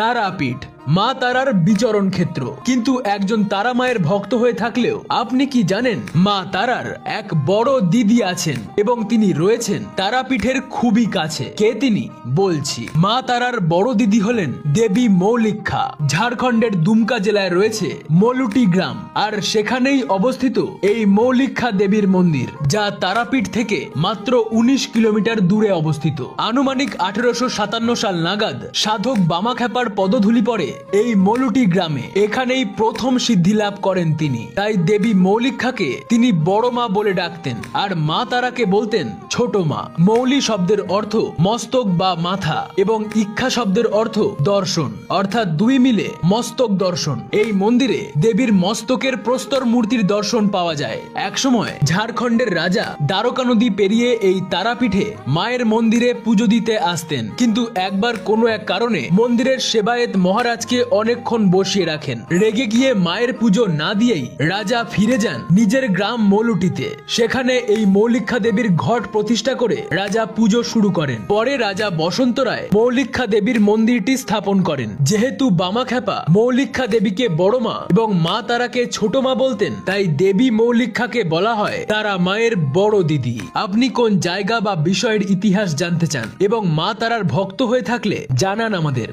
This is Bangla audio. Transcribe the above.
তারাপীঠ মা তারার বিচরণ ক্ষেত্র। কিন্তু একজন তারা মায়ের ভক্ত হয়ে থাকলেও আপনি কি জানেন, মা তারার এক বড় দিদি আছেন এবং তিনি রয়েছেন তারাপীঠের খুবই কাছে। কে তিনি? বলছি, মা তারার বড় দিদি হলেন দেবী মৌলিক্ষা। ঝাড়খণ্ডের দুমকা জেলায় রয়েছে মলুটি গ্রাম আর সেখানেই অবস্থিত এই মৌলিক্ষা দেবীর মন্দির, যা তারাপীঠ থেকে মাত্র উনিশ কিলোমিটার দূরে অবস্থিত। আনুমানিক আঠেরোশো সাতান্ন সাল নাগাদ সাধক বামাখ্যাপার পদধূলি পড়ে এই মলুটি গ্রামে এখানেই প্রথম সিদ্ধি লাভ করেন তিনি। তাই দেবী মৌলিক মৌলিক্ষাকে তিনি বড় মা বলে ডাকতেন আর মা তারাকে বলতেন ছোট মা। মৌলি শব্দের অর্থ মস্তক বা মাথা এবং ইক্ষা শব্দের অর্থ দর্শন। অর্থাৎ দুই মিলে মস্তক দর্শন। এই মন্দিরে দেবীর মস্তকের প্রস্তর মূর্তির দর্শন পাওয়া যায়। একসময় ঝাড়খণ্ডের রাজা দ্বারকা নদী পেরিয়ে এই তারাপীঠে মায়ের মন্দিরে পুজো দিতে আসতেন। কিন্তু একবার কোনো এক কারণে মন্দিরের সেবায়েত মহারাজকে অনেকক্ষণ বসিয়ে রাখেন। রেগে গিয়ে মায়ের পুজো না দিয়েই রাজা ফিরে যান নিজের গ্রাম মৌলুটিতে। সেখানে এই মৌলিক্ষা দেবীর ঘট প্রতিষ্ঠা করে রাজা পুজো শুরু করেন। পরে রাজা বসন্ত রায় মৌলিক্ষা দেবীর মন্দিরটি স্থাপন করেন। যেহেতু বামাখ্যাপা মৌলিক্ষা দেবীকে বড় মা এবং মা তারাকে ছোট মা বলতেন, তাই দেবী মৌলিক্ষাকে বলা হয় তারা মায়ের বড় দিদি। আপনি কোন জায়গা বা বিষয়ের ইতিহাস জানতে চান এবং মা তারার ভক্ত হয়ে থাকলে জানান আমাদের।